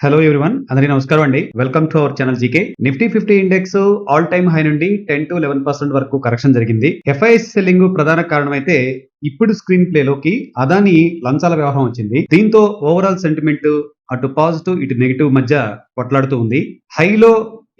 Hello everyone అందరికీ నమస్కారం అండి. Welcome to our channel GK Nifty fifty index all time high నుండి ten to eleven percent వరకు correction జరిగింది. ఎఫ్ఐఎస్ సెల్లింగ్ ప్రధాన కారణమైతే ఇప్పుడు స్క్రీన్ ప్లే లోకి అదాని లంచాల వ్యవహారం వచ్చింది. దీంతో ఓవరాల్ సెంటిమెంట్ అటు పాజిటివ్ ఇటు నెగిటివ్ మధ్య కొట్లాడుతూ ఉంది. హైలో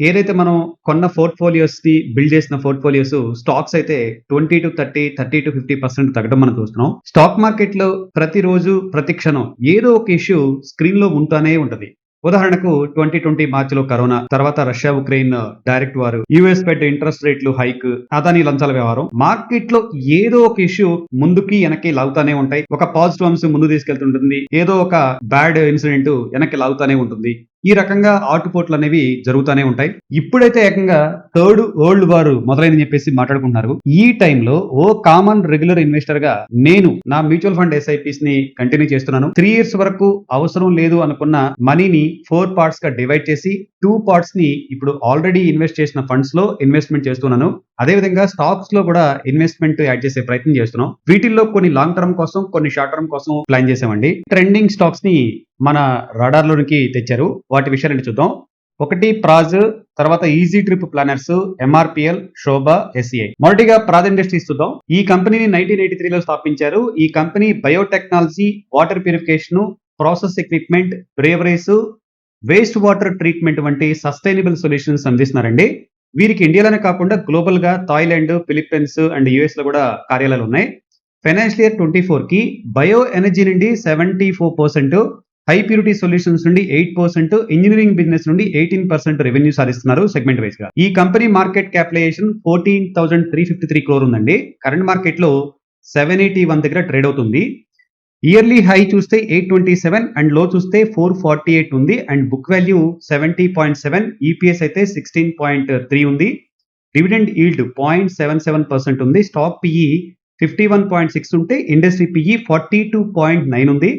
ఏదైతే మనం కొన్న పోర్ట్ఫోలియోస్ని బిల్డ్ చేసిన పోర్ట్ఫోలియోస్ స్టాక్స్ అయితే twenty to thirty thirty to fifty percent తగ్గడం మనం చూస్తున్నాం. స్టాక్ మార్కెట్లో ప్రతిరోజు ప్రతి క్షణం ఏదో ఒక ఇష్యూ స్క్రీన్లో ఉంటూనే ఉంటది. ఉదాహరణకు ట్వంటీ ట్వంటీ మార్చ్లో కరోనా తర్వాత రష్యా ఉక్రెయిన్ uh, డైరెక్ట్ వారు యుఎస్ ఫెడ్ ఇంట్రెస్ట్ రేట్లు హైక్ అదాని లంచాల వ్యవహారం. మార్కెట్లో ఏదో ఒక ఇష్యూ ముందుకి వెనక్కి లాగుతానే ఉంటాయి. ఒక పాజిటివ్ అంశం ముందు తీసుకెళ్తుంటుంది. ఏదో ఒక బ్యాడ్ ఇన్సిడెంట్ వెనక్కి లాగుతానే ఉంటుంది. ఈ రకంగా ఆటుపోట్లు అనేవి జరుగుతూనే ఉంటాయి. ఇప్పుడైతే ఏకంగా థర్డ్ వరల్డ్ వార్ మొదలైందని చెప్పేసి మాట్లాడుకుంటున్నారు. ఈ టైంలో ఓ కామన్ రెగ్యులర్ ఇన్వెస్టర్గా నేను నా మ్యూచువల్ ఫండ్ ఎస్ఐపిస్ని కంటిన్యూ చేస్తున్నాను. త్రీ ఇయర్స్ వరకు అవసరం లేదు అనుకున్న మనీని ఫోర్ పార్ట్స్గా డివైడ్ చేసి టూ పార్ట్స్ని ఇప్పుడు ఆల్రెడీ ఇన్వెస్ట్ చేసిన ఫండ్స్లో ఇన్వెస్ట్మెంట్ చేస్తున్నాను. అదేవిధంగా స్టాక్స్లో కూడా ఇన్వెస్ట్మెంట్ యాడ్ చేసే ప్రయత్నం చేస్తున్నాం. వీటిల్లో కొన్ని లాంగ్ టర్మ్ కోసం కొన్ని షార్ట్ టర్మ్ కోసం ప్లాన్ చేసామండి. ట్రెండింగ్ స్టాక్స్ని మన రాడార్ లోనికి తెచ్చారు. వాటి విషయాలు చూద్దాం. ఒకటి ప్రాజ్ తర్వాత easy trip planners MRPL Sobha SEI మొదటిగా ప్రాజ్ ఇండస్ట్రీస్ చూద్దాం. ఈ కంపెనీని నైన్టీన్ ఎయిటీ త్రీలో స్థాపించారు. ఈ company biotechnology water purification process equipment breweries waste water treatment వంటి సస్టైనబుల్ సొల్యూషన్స్ అందిస్తున్నారండి. వీరికి ఇండియాలోనే కాకుండా గ్లోబల్గా థాయిలాండ్ ఫిలిప్పీన్స్ అండ్ యుఎస్లో కూడా కార్యాలయాలు ఉన్నాయి. ఫైనాన్షియల్ ఇయర్ ట్వంటీ ఫోర్కి బయో ఎనర్జీ నుండి seventy four percent high purity solutions నుండి ఎయిట్ పర్సెంట్ ఇంజనీరింగ్ బిజినెస్ నుండి ఎయిటీన్ పర్సెంట్ రెవెన్యూ సాధిస్తున్నారు సెగ్మెంట్ వైజ్గా ఈ company market capitalisation fourteen thousand three fifty three crore ఉందండి. కరెంట్ మార్కెట్లో సెవెన్ ఎయిటీ వన్ దగ్గర ట్రేడ్ అవుతుంది. ఇయర్లీ హై చూస్తే ఎయిట్ ట్వంటీ సెవెన్ అండ్లో చూస్తే ఫోర్ ఫార్టీ ఎయిట్ ఉంది and book value seventy point seven EPS అయితే సిక్స్టీన్ పాయింట్ త్రీ ఉంది. Dividend yield point seven seven percent ఉంది. Stock PE fifty one point six ఉంటే industry PE forty two point nine ఉంది.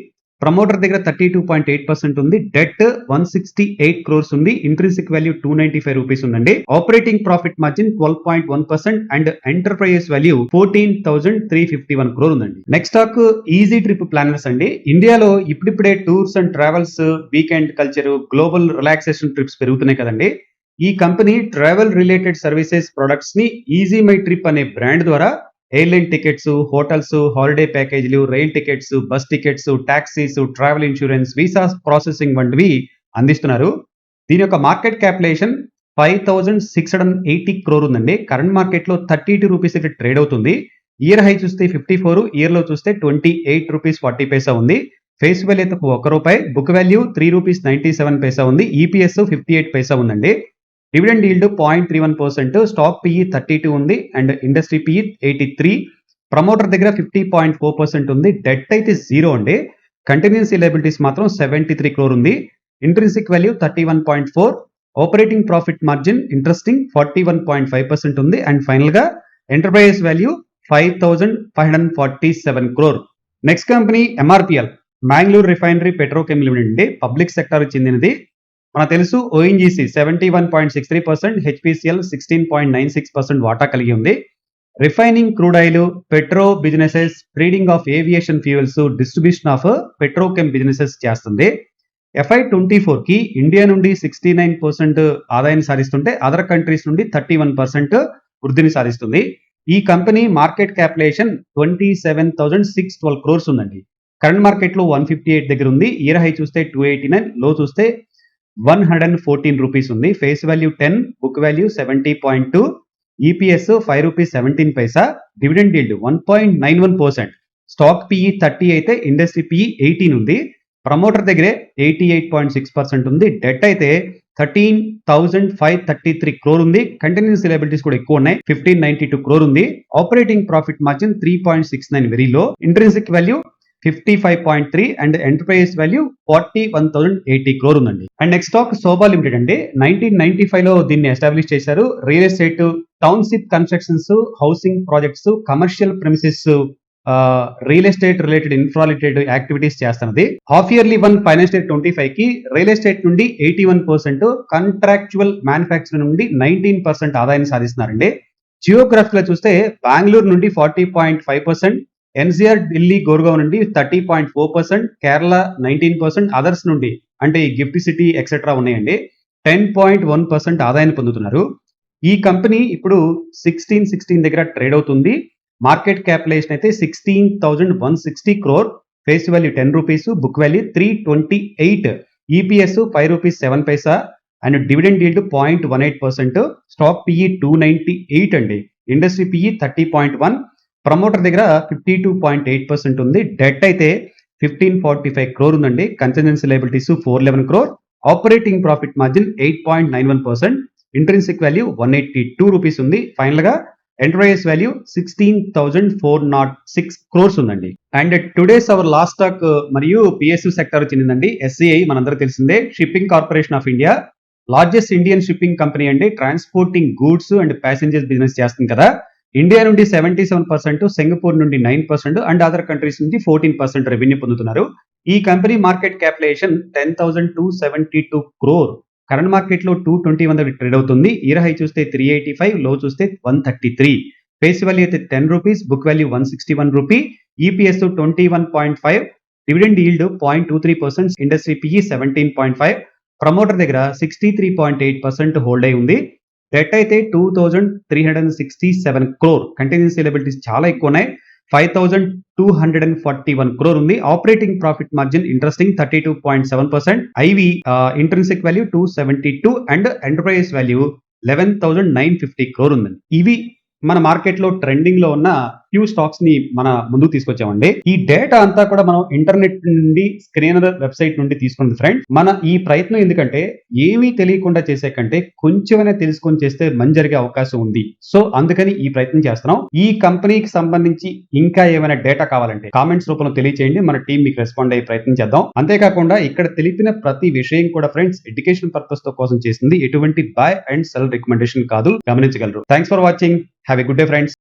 Promoter దగ్గర thirty two point eight percent ఉంది. Debt one sixty eight crores ఉంది. Intrinsic value two ninety five rupees ఉందండి. Operating profit margin twelve point one percent and enterprises value fourteen thousand three fifty one crore ఉందండి. Next stock easy trip planners అండి. ఇండియాలో ఇప్పుడిప్పుడే tours and travels weekend culture global relaxation trips పెరుగుతున్నాయి కదండి. ఈ company travel related services ప్రొడక్ట్స్ని easy my trip అనే brand ద్వారా ఎయిర్లైన్ టికెట్స్ హోటల్స్ హాలిడే ప్యాకేజీలు rail tickets bus tickets taxis travel insurance visa processing వంటివి అందిస్తున్నారు. దీని యొక్క market capitation five thousand six hundred eighty crore ఉందండి. కరెంట్ మార్కెట్లో థర్టీ టూ రూపీస్ అయితే ట్రేడ్ అవుతుంది. ఇయర్ హై చూస్తే ఫిఫ్టీ ఫోర్ ఇయర్లో చూస్తే twenty eight rupees forty paisa ఉంది. ఫేస్ వాల్యూ అయితే ఒక రూపాయి. Book value three rupees ninety seven paisa ఉంది. ఈపీఎస్ ఫిఫ్టీ ఎయిట్ పైసా ఉందండి. Dividend yield point three one percent stock PE thirty two ఉంది and industry PE eighty three promoter దగ్గర fifty point four percent ఉంది debt అయితే zero అండి. Contingency liabilities మాత్రం seventy three crore ఉంది. Intrinsic value thirty one point four operating profit margin interesting forty one point five percent ఉంది and ఫైనల్గా enterprises value five thousand five hundred forty seven crore next company MRPL Mangalore refinery petrochem limited అండి. Public sector చెందినది మనకు తెలుసు ONGC seventy one point six three percent HPCL sixteen point nine six percent వాటా కలిగి ఉంది. Refining crude oil petro businesses trading of aviation fuels distribution of petrochem businesses చేస్తుంది. FY twenty ఫోర్కి India నుండి sixty nine percent ఆదాయాన్ని సాధిస్తుంటే other countries నుండి thirty one percent వృద్ధిని సాధిస్తుంది. ఈ company market capitalisation twenty seven thousand six twelve crores ఉందండి. కరెంట్ మార్కెట్లో వన్ ఫిఫ్టీ ఎయిట్ దగ్గర ఉంది. ఇయర్ హై చూస్తే టూ ఎయిటీ నైన్లో చూస్తే one hundred and fourteen rupees ఉంది face value ten book value seventy point two EPS five rupees seventeen paisa dividend yield one point nine one percent. Stock PE thirty అయితే industry PE eighteen ఉంది. Promoter దగ్గరే eighty eight point six percent ఉంది. Debt అయితే thirteen thousand five thirty three crore ఉంది. Contingent liabilities కూడా ఎక్కువ ఉన్నాయి. Fifteen ninety two crore ఉంది. Operating profit margin three point six nine very low. Intrinsic value fifty five point three and enterprise value forty one thousand eighty crore ఉందండి. And next stock Sobha limited అండి. Nineteen ninety ఫైవ్లో దీన్ని establish చేశారు. Real estate township constructions housing projects commercial premises real estate related infra related activities చేస్తున్నది. Half yearly one financial twenty ఫైవ్కి real estate నుండి eighty one percent contractual manufacturing నుండి nineteen percent ఆదాయాన్ని సాధిస్తున్నారండి. జియోగ్రఫీలో చూస్తే బెంగళూరు నుండి forty point five percent NCR Delhi Gurgaon నుండి thirty point four percent Kerala nineteen percent others నుండి అంటే ఈ గిఫ్ట్ సిటీ ఎక్సెట్రా ఉన్నాయండి. టెన్ పాయింట్ వన్ పర్సెంట్ ఆదాయాన్ని పొందుతున్నారు. ఈ కంపెనీ ఇప్పుడు సిక్స్టీన్ సిక్స్టీన్ దగ్గర ట్రేడ్ అవుతుంది. మార్కెట్ క్యాపిటలైజేషన్ అయితే sixteen thousand one sixty crore. Face value ten rupees book value three twenty eight. EPS five rupees seven paisa. And dividend yield point one eight percent. Stock PE two ninety eight అండి. Industry PE thirty point one. Promoter దగ్గర fifty two point eight percent ఉంది. Debt అయితే fifteen forty five crore ఉందండి. Consultancy liabilities four eleven crore. Operating profit margin eight point nine one percent. Intrinsic value one eighty two rupees ఉంది. ఫైనల్గా enterprise value sixteen thousand four nought six crores ఉందండి. And today's our last stock మరియు PSU sector చెందిందండి SCI మనందరూ తెలిసిందే. Shipping corporation of India largest Indian shipping company అండి. Transporting goods and passengers business చేస్తుంది కదా. ఇండియా నుండి సెవెంటీ సెవెన్ పర్సెంట్ సింగపూర్ నుండి nine percent and other countries నుంచి ఫోర్టీన్ పర్సెంట్ రెవెన్యూ పొందుతున్నారు. ఈ company market capitalization ten thousand two seventy two crore. Current మార్కెట్లో two twenty one trade అవుతుంది. Year high చూస్తే త్రీ ఎయిటీ ఫైవ్లో చూస్తే one thirty three. Face value అయితే ten rupees book value one sixty one rupee. EPS twenty one point five. Dividend yield point two three percent industry PE seventeen point five promoter దగ్గర sixty three point eight percent hold అయి ఉంది. Debt అయితే two thousand three hundred and sixty seven crore continues liabilities చాలా ఎక్కువ ఉన్నాయి five thousand two hundred and forty one crore ఉంది. Operating profit margin interesting thirty two point seven percent IV intrinsic value two seventy two and enterprise value eleven thousand nine fifty crore ఉందండి ఇవి మన మార్కెట్లో ట్రెండింగ్లో ఉన్న few స్టాక్స్ని మన ముందుకు తీసుకొచ్చామండి. ఈ డేటా అంతా కూడా మనం ఇంటర్నెట్ నుండి స్క్రీనర్ వెబ్సైట్ నుండి తీసుకుంది ఫ్రెండ్ మన ఈ ప్రయత్నం ఎందుకంటే ఏమీ తెలియకుండా చేసే కంటే కొంచెమైనా తెలుసుకొని చేస్తే మంచి జరిగే అవకాశం ఉంది. సో అందుకని ఈ ప్రయత్నం చేస్తున్నాం. ఈ కంపెనీకి సంబంధించి ఇంకా ఏమైనా డేటా కావాలంటే కామెంట్స్ రూపంలో తెలియచేయండి. మన టీం మీకు రెస్పాండ్ అయ్యే ప్రయత్నం చేద్దాం. అంతేకాకుండా ఇక్కడ తెలిపిన ప్రతి విషయం కూడా ఫ్రెండ్స్ ఎడ్యుకేషన్ పర్పస్తో కోసం చేసింది. ఎటువంటి బై అండ్ సెల్ రికమెండేషన్ కాదు. గమనించగలరు. Thanks for watching have a good day friends